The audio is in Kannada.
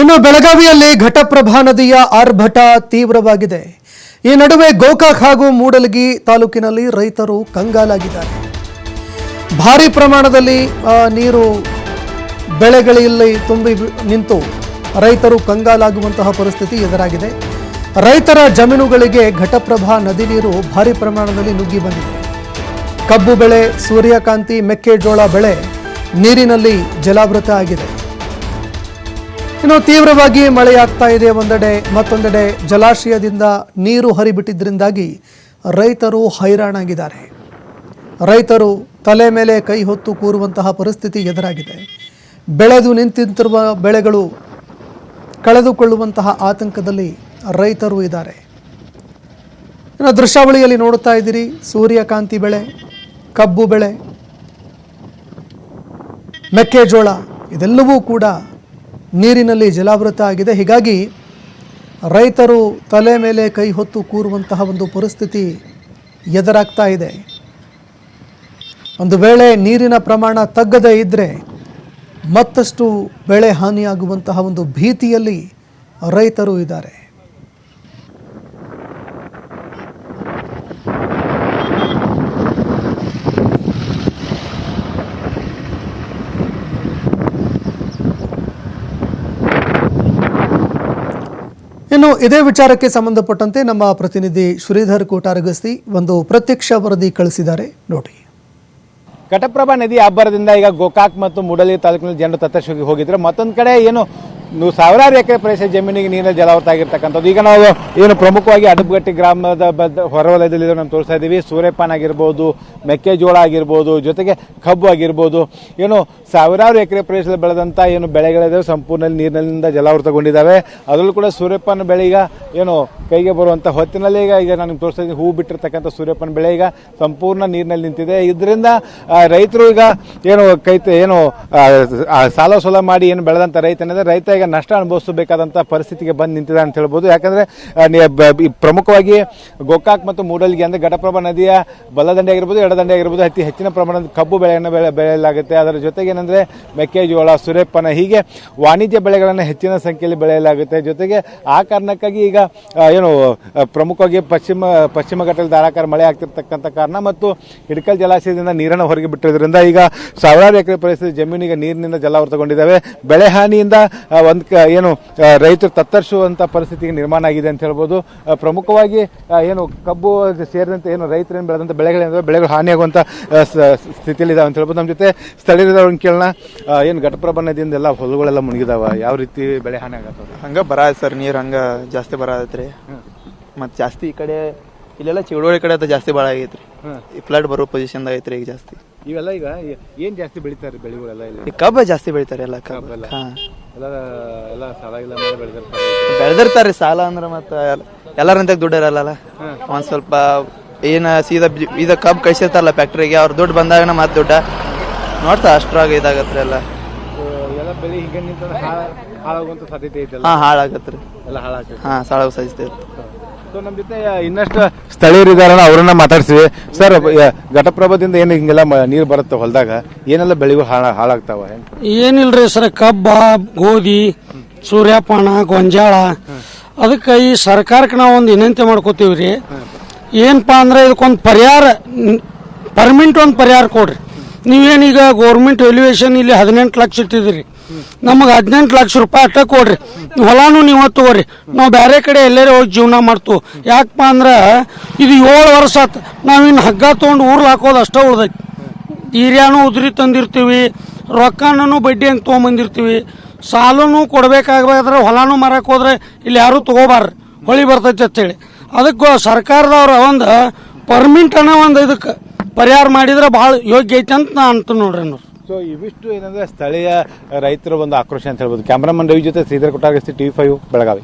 ಇನ್ನು ಬೆಳಗಾವಿಯಲ್ಲಿ ಘಟಪ್ರಭಾ ನದಿಯ ಆರ್ಭಟ ತೀವ್ರವಾಗಿದೆ. ಈ ನಡುವೆ ಗೋಕಾಕ್ ಹಾಗೂ ಮೂಡಲಗಿ ತಾಲೂಕಿನಲ್ಲಿ ರೈತರು ಕಂಗಾಲಾಗಿದ್ದಾರೆ. ಭಾರಿ ಪ್ರಮಾಣದಲ್ಲಿ ನೀರು ಬೆಳೆಗಳಲ್ಲಿ ತುಂಬಿ ನಿಂತು ರೈತರು ಕಂಗಾಲಾಗುವಂತಹ ಪರಿಸ್ಥಿತಿ ಎದುರಾಗಿದೆ. ರೈತರ ಜಮೀನುಗಳಿಗೆ ಘಟಪ್ರಭಾ ನದಿ ನೀರು ಭಾರಿ ಪ್ರಮಾಣದಲ್ಲಿ ನುಗ್ಗಿ ಬಂದಿದೆ. ಕಬ್ಬು ಬೆಳೆ, ಸೂರ್ಯಕಾಂತಿ, ಮೆಕ್ಕೆಜೋಳ ಬೆಳೆ ನೀರಿನಲ್ಲಿ ಜಲಾವೃತ ಆಗಿದೆ. ಇನ್ನು ತೀವ್ರವಾಗಿ ಮಳೆಯಾಗ್ತಾ ಇದೆ ಒಂದೆಡೆ, ಮತ್ತೊಂದೆಡೆ ಜಲಾಶಯದಿಂದ ನೀರು ಹರಿಬಿಟ್ಟಿದ್ದರಿಂದಾಗಿ ರೈತರು ಹೈರಾಣಾಗಿದ್ದಾರೆ. ರೈತರು ತಲೆ ಮೇಲೆ ಕೈ ಹೊತ್ತು ಕೂರುವಂತಹ ಪರಿಸ್ಥಿತಿ ಎದುರಾಗಿದೆ. ಬೆಳೆದು ನಿಂತಿರುವ ಬೆಳೆಗಳು ಕಳೆದುಕೊಳ್ಳುವಂತಹ ಆತಂಕದಲ್ಲಿ ರೈತರು ಇದ್ದಾರೆ. ಇನ್ನು ದೃಶ್ಯಾವಳಿಯಲ್ಲಿ ನೋಡುತ್ತಾ ಇದ್ದೀರಿ, ಸೂರ್ಯಕಾಂತಿ ಬೆಳೆ, ಕಬ್ಬು ಬೆಳೆ, ಮೆಕ್ಕೆಜೋಳ, ಇದೆಲ್ಲವೂ ಕೂಡ ನೀರಿನಲ್ಲಿ ಜಲಾವೃತ ಆಗಿದೆ. ಹೀಗಾಗಿ ರೈತರು ತಲೆ ಮೇಲೆ ಕೈ ಹೊತ್ತು ಕೂರುವಂತಹ ಒಂದು ಪರಿಸ್ಥಿತಿ ಎದುರಾಗ್ತಾ ಇದೆ. ಒಂದು ವೇಳೆ ನೀರಿನ ಪ್ರಮಾಣ ತಗ್ಗದೇ ಇದ್ದರೆ ಮತ್ತಷ್ಟು ಬೆಳೆ ಹಾನಿಯಾಗುವಂತಹ ಒಂದು ಭೀತಿಯಲ್ಲಿ ರೈತರು ಇದ್ದಾರೆ. ಇನ್ನು ಇದೇ ವಿಚಾರಕ್ಕೆ ಸಂಬಂಧಪಟ್ಟಂತೆ ನಮ್ಮ ಪ್ರತಿನಿಧಿ ಶ್ರೀಧರ್ ಕೋಟಾರಗಸ್ತಿ ಒಂದು ಪ್ರತ್ಯಕ್ಷ ವರದಿ ಕಳಿಸಿದ್ದಾರೆ. ನೋಡಿ. ಘಟಪ್ರಭಾ ನದಿ ಅಬ್ಬರದಿಂದ ಈಗ ಗೋಕಾಕ್ ಮತ್ತು ಮೂಡಲಿ ತಾಲೂಕಿನಲ್ಲಿ ಜನರು ತತ್ತರಿಸಿ ಹೋಗಿದ್ರೆ ಮತ್ತೊಂದು ಕಡೆ ಏನು ಸಾವಿರಾರು ಎಕರೆ ಪ್ರದೇಶ ಜಮೀನಿಗೆ ನೀರಿನ ಜಲಾವೃತ ಆಗಿರ್ತಕ್ಕಂಥದ್ದು. ಈಗ ನಾವು ಏನು ಪ್ರಮುಖವಾಗಿ ಅಡಬಗಟ್ಟಿ ಗ್ರಾಮದ ಹೊರವಲಯದಲ್ಲಿ ನಾವು ತೋರಿಸ್ತಾ ಇದ್ದೀವಿ. ಸೂರ್ಯಪಾನ ಆಗಿರ್ಬೋದು, ಮೆಕ್ಕೆಜೋಳ ಆಗಿರ್ಬೋದು, ಜೊತೆಗೆ ಕಬ್ಬು ಆಗಿರ್ಬೋದು. ಏನು ಸಾವಿರಾರು ಎಕರೆ ಪ್ರದೇಶದಲ್ಲಿ ಬೆಳೆದಂಥ ಏನು ಬೆಳೆಗಳಿದಾವೆ ಸಂಪೂರ್ಣ ನೀರಿನಿಂದ ಜಲಾವೃತಗೊಂಡಿದ್ದಾವೆ. ಅದರಲ್ಲೂ ಕೂಡ ಸೂರ್ಯಪಾನ ಬೆಳೆ ಈಗ ಏನು ಕೈಗೆ ಬರುವಂಥ ಹೊತ್ತಿನಲ್ಲಿ ಈಗ ಈಗ ನಾನು ತೋರಿಸ್ತಾ ಹೂ ಬಿಟ್ಟಿರ್ತಕ್ಕಂಥ ಸೂರ್ಯಪಾನ ಬೆಳೆ ಈಗ ಸಂಪೂರ್ಣ ನೀರಿನಲ್ಲಿ ನಿಂತಿದೆ. ಇದರಿಂದ ರೈತರು ಈಗ ಏನು ಕೈ, ಏನು ಸಾಲ ಸೋಲ ಮಾಡಿ ಏನು ಬೆಳೆದಂಥ ರೈತನಿದೆ ರೈತ ಈಗ ನಷ್ಟ ಅನುಭವಿಸಬೇಕಾದಂಥ ಪರಿಸ್ಥಿತಿಗೆ ಬಂದು ನಿಂತಿದೆ ಅಂತ ಹೇಳ್ಬೋದು. ಯಾಕಂದ್ರೆ ಪ್ರಮುಖವಾಗಿ ಗೋಕಾಕ್ ಮತ್ತು ಮೂಡಲ್ಗಿ ಅಂದ್ರೆ ಘಟಪ್ರಭಾ ನದಿಯ ಬಲದಂಡೆ ಆಗಿರ್ಬೋದು, ಎಡದಂಡೆ ಆಗಿರ್ಬೋದು, ಅತಿ ಹೆಚ್ಚಿನ ಪ್ರಮಾಣದ ಕಬ್ಬು ಬೆಳೆಯನ್ನು ಬೆಳೆ, ಬೆಳೆಯಲಾಗುತ್ತೆ. ಅದರ ಜೊತೆಗೆ ಏನಂದ್ರೆ ಮೆಕ್ಕೆಜೋಳ ಸುರೇಪನ ಹೀಗೆ ವಾಣಿಜ್ಯ ಬೆಳೆಗಳನ್ನು ಹೆಚ್ಚಿನ ಸಂಖ್ಯೆಯಲ್ಲಿ ಬೆಳೆಯಲಾಗುತ್ತೆ. ಜೊತೆಗೆ ಆ ಕಾರಣಕ್ಕಾಗಿ ಈಗ ಏನು ಪ್ರಮುಖವಾಗಿ ಪಶ್ಚಿಮ ಪಶ್ಚಿಮ ಘಟ್ಟದಲ್ಲಿ ಧಾರಾಕಾರ ಮಳೆ ಆಗ್ತಿರ್ತಕ್ಕಂಥ ಕಾರಣ ಮತ್ತು ಹಿಡಕಲ್ ಜಲಾಶಯದಿಂದ ನೀರನ್ನು ಹೊರಗೆ ಬಿಟ್ಟಿರೋದ್ರಿಂದ ಈಗ ಸಾವಿರಾರು ಎಕರೆ ಪರಿಸ್ಥಿತಿ ಜಮೀನಿಗೆ ನೀರಿನಿಂದ ಜಲಾವೃತಗೊಂಡಿದ್ದಾವೆ. ಬೆಳೆ ಹಾನಿಯಿಂದ ಒಂದು ಏನು ರೈತರು ತತ್ತರಿಸುವಂಥ ಪರಿಸ್ಥಿತಿಗೆ ನಿರ್ಮಾಣ ಆಗಿದೆ ಅಂತ ಹೇಳ್ಬೋದು. ಪ್ರಮುಖವಾಗಿ ಏನು, ಕಬ್ಬು ಸೇರಿದಂತೆ ಏನು ರೈತರೇನು ಬೆಳೆದಂತ ಬೆಳೆಗಳಿಂದ ಬೆಳೆಗಳು ಹಾನಿಯಾಗುವಂಥ ಸ್ಥಿತಿಯಲ್ಲಿದ್ದಾವೆ ಅಂತ ಹೇಳ್ಬೋದು. ನಮ್ಮ ಜೊತೆ ಸ್ಥಳೀಯರವ್ರನ್ನ ಆ, ಏನು ಘಟಪ್ರಭಾ ನದಿಯಿಂದ ಎಲ್ಲ ಹೊಲಗಳೆಲ್ಲ ಮುಳುಗಿದಾವ ಯಾವ ರೀತಿ ಬೆಳೆ ಹಾನಿ ಆಗತ್ತದ? ಹಂಗ ಬರ ಸರ್ ನೀರ್ ಹಂಗ ಜಾಸ್ತಿ ಬರತೈತ್ರಿ ಮತ್ ಜಾಸ್ತಿ ಈ ಕಡೆ ಇಲ್ಲೆಲ್ಲ ಚಿಗಡೋಳಿ ಕಡೆ ಅದು ಜಾಸ್ತಿ ಭಾಳ ಆಗೈತ್ರಿ ಈ ಫ್ಲಡ್ ಬರೋ ಪೊಸಿಷನ್ ಐತ್ರಿ ಈಗ ಜಾಸ್ತಿ. ಇವೆಲ್ಲ ಈಗ ಏನ್ ಜಾಸ್ತಿ ಬೆಳಿತಾರೆ ಬೆಳೆಗಳೆಲ್ಲ ಇಲ್ಲಿ? ಈ ಕಬ್ಬ ಜಾಸ್ತಿ ಬೆಳಿತಾರೆ ಎಲ್ಲ ಕಬ್ಬ? ಹಾ. ಎಲ್ಲ ಎಲ್ಲ ಸಾಲ ಇಲ್ಲ ಬೆಳೆದಿರ್ತಾರೆ. ಬೆಳೆದಿರ್ತಾರೆ ಸಾಲ ಅಂದ್ರ ಮತ್ತ ಎಲ್ಲರಂತ ದುಡ್ಡು ಇರಲ್ಲ ಒಂದ್ ಸ್ವಲ್ಪ ಏನ ಸೀದಾ ಬಿ- ಇದ ಕಬ್ಬು ಕಳ್ಸಿರ್ತಾರಲ್ಲ ಫ್ಯಾಕ್ಟ್ರಿಗೆ ಅವ್ರ ದುಡ್ಡು ಬಂದಾಗ ಮತ್ ದುಡ್ಡ. ನೋಡ್ತಾ ಅಷ್ಟ್ರಾಗ ಇದಾಗತ್ರಿ ಎಲ್ಲ. ಎಲ್ಲ ಬೆಳೆ ಹಿಂಗೆ ನಿಂತಂದ್ರೆ ಹಾಳಾಗುವಂತ ಸಾಧ್ಯತೆ ಐತಲ್ಲ ಹಾ ಹಾಳಾಗತ್ರಿ ಎಲ್ಲ ಹಾಳಾಗ್ತದೆ. ಹಾ ಸಾಳಾಗ ಸಹಿಸ್ತೇವೆ ಸೊ ನಮ್ಮ ಜೊತೆ ಇನ್ನಷ್ಟು ಸ್ಥಳೀಯರಿದಾರಲ್ಲ ಅವರನ್ನ ಮಾತಾಡ್ತೀವಿ ಸರ್ ಘಟಪ್ರಭದಿಂದ ಏನು ಹಿಂಗೆಲ್ಲ ಮ- ನೀರು ಬರುತ್ತೆ ಹೊಲದಾಗ ಏನೆಲ್ಲ ಬೆಳೆಗಳು ಹಾಳ ಹಾಳಾಗ್ತಾವ ಹೆಂಗ್? ಏನಿಲ್ರಿ ಸರ್ ಕಬ್ಬ ಗೋಧಿ ಸೂರ್ಯಪಾನ ಗೊಂಜಾಳ. ಅದಕ್ಕೆ ಈ ಸರ್ಕಾರಕ್ಕೆ ನಾವು ಒಂದು ವಿನಂತಿ ಮಾಡ್ಕೋತೀವ್ರಿ. ಏನಪ್ಪಾ ಅಂದ್ರೆ ಇದಕ್ಕೊಂದು ಪರಿಹಾರ ಪರ್ಮಿಂಟ್ ಒಂದು ಪರಿಹಾರ ಕೊಡ್ರಿ. ನೀವೇನೀಗ ಗೌರ್ಮೆಂಟ್ ವ್ಯಾಲ್ಯೂಯೇಷನ್ ಇಲ್ಲಿ ಹದಿನೆಂಟು ಲಕ್ಷ ಇಟ್ಟಿದ್ದೀರಿ. ನಮಗೆ ಹದಿನೆಂಟು ಲಕ್ಷ ರೂಪಾಯಿ ಅಟ್ಟ ಕೊಡ್ರಿ. ಹೊಲಾನು ನೀವು ತಗೋರಿ ನಾವು ಬೇರೆ ಕಡೆ ಎಲ್ಲರೂ ಹೋಗಿ ಜೀವನ ಮಾಡ್ತು. ಯಾಕಪ್ಪ ಅಂದ್ರೆ ಇದು ಏಳು ವರ್ಷ ಆತು. ಇನ್ನು ಹಗ್ಗ ತೊಗೊಂಡು ಊರ್ಲ್ ಹಾಕೋದು ಅಷ್ಟೇ ಉಳ್ದೈತಿ. ಈರ್ಯಾನು ಉದ್ರಿ ತಂದಿರ್ತೀವಿ ರೊಕ್ಕನೂ ಬಡ್ಡಿ ಹಂಗೆ ತೊಗೊಂಬಂದಿರ್ತೀವಿ. ಸಾಲನು ಕೊಡಬೇಕಾಗಬೇಕಾದ್ರೆ ಹೊಲಾನು ಮಾರಕ್ಕೆ ಹೋದ್ರೆ ಇಲ್ಲಿ ಯಾರೂ ತಗೋಬಾರ್ರಿ. ಹೊಳಿ ಬರ್ತೈತೆ ಅಂತೇಳಿ. ಅದಕ್ಕೆ ಸರ್ಕಾರದವ್ರ ಒಂದು ಪರ್ಮಿಂಟ್ ಅನ್ನೋ ಒಂದು ಇದಕ್ಕೆ ಪರಿಹಾರ ಮಾಡಿದ್ರೆ ಭಾಳ ಯೋಗ್ಯ ಐತೆ ಅಂತ ನಾ ಅಂತ ನೋಡ್ರಿ ಸೊ ಇವಿಷ್ಟು ಏನಂದ್ರೆ ಸ್ಥಳೀಯ ರೈತರ ಒಂದು ಆಕ್ರೋಶ ಅಂತ ಹೇಳ್ಬೋದು. ಕ್ಯಾಮ್ರಾಮನ್ ರವಿ ಜೊತೆ ಶ್ರೀಧರ್ ಕೊಟ್ಟಾಗಸ್ತಿ ಟಿವಿ ಫೈವ್ ಬೆಳಗಾವಿ.